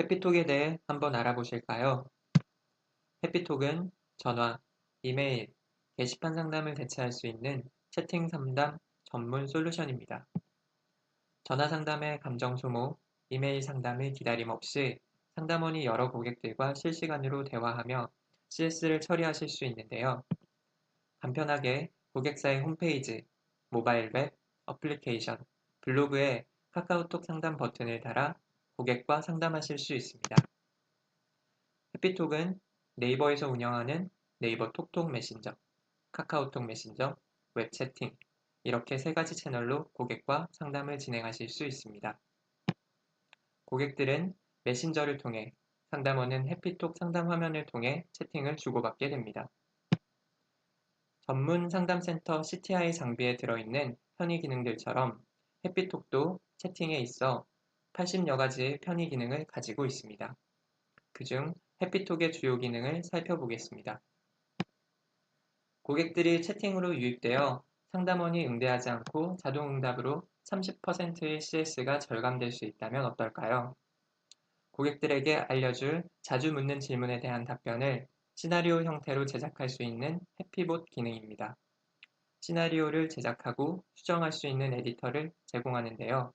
해피톡에 대해 한번 알아보실까요? 해피톡은 전화, 이메일, 게시판 상담을 대체할 수 있는 채팅 상담 전문 솔루션입니다. 전화 상담의 감정 소모, 이메일 상담의 기다림 없이 상담원이 여러 고객들과 실시간으로 대화하며 CS를 처리하실 수 있는데요. 간편하게 고객사의 홈페이지, 모바일 웹, 어플리케이션, 블로그에 카카오톡 상담 버튼을 달아 고객과 상담하실 수 있습니다. 해피톡은 네이버에서 운영하는 네이버 톡톡 메신저, 카카오톡 메신저, 웹 채팅 이렇게 세 가지 채널로 고객과 상담을 진행하실 수 있습니다. 고객들은 메신저를 통해 상담원은 해피톡 상담 화면을 통해 채팅을 주고받게 됩니다. 전문 상담센터 CTI 장비에 들어있는 편의 기능들처럼 해피톡도 채팅에 있어 80여 가지의 편의 기능을 가지고 있습니다. 그중 해피톡의 주요 기능을 살펴보겠습니다. 고객들이 채팅으로 유입되어 상담원이 응대하지 않고 자동 응답으로 30%의 CS가 절감될 수 있다면 어떨까요? 고객들에게 알려줄 자주 묻는 질문에 대한 답변을 시나리오 형태로 제작할 수 있는 해피봇 기능입니다. 시나리오를 제작하고 수정할 수 있는 에디터를 제공하는데요.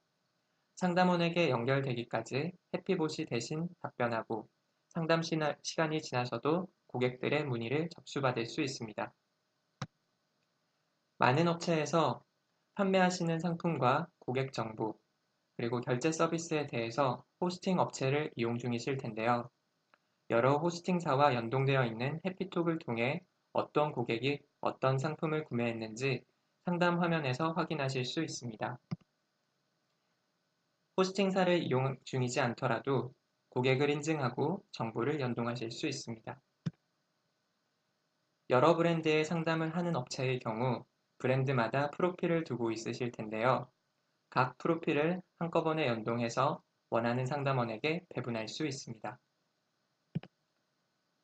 상담원에게 연결되기까지 해피봇이 대신 답변하고 상담 시간이 지나서도 고객들의 문의를 접수받을 수 있습니다. 많은 업체에서 판매하시는 상품과 고객 정보, 그리고 결제 서비스에 대해서 호스팅 업체를 이용 중이실 텐데요. 여러 호스팅사와 연동되어 있는 해피톡을 통해 어떤 고객이 어떤 상품을 구매했는지 상담 화면에서 확인하실 수 있습니다. 호스팅사를 이용 중이지 않더라도 고객을 인증하고 정보를 연동하실 수 있습니다. 여러 브랜드의 상담을 하는 업체의 경우 브랜드마다 프로필을 두고 있으실 텐데요. 각 프로필을 한꺼번에 연동해서 원하는 상담원에게 배분할 수 있습니다.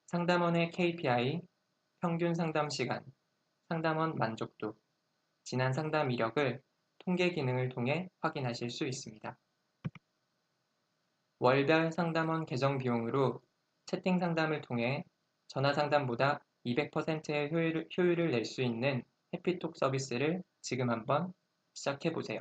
상담원의 KPI, 평균 상담 시간, 상담원 만족도, 지난 상담 이력을 통계 기능을 통해 확인하실 수 있습니다. 월별 상담원 계정 비용으로 채팅 상담을 통해 전화 상담보다 200%의 효율을, 효율을 낼 수 있는 해피톡 서비스를 지금 한번 시작해 보세요.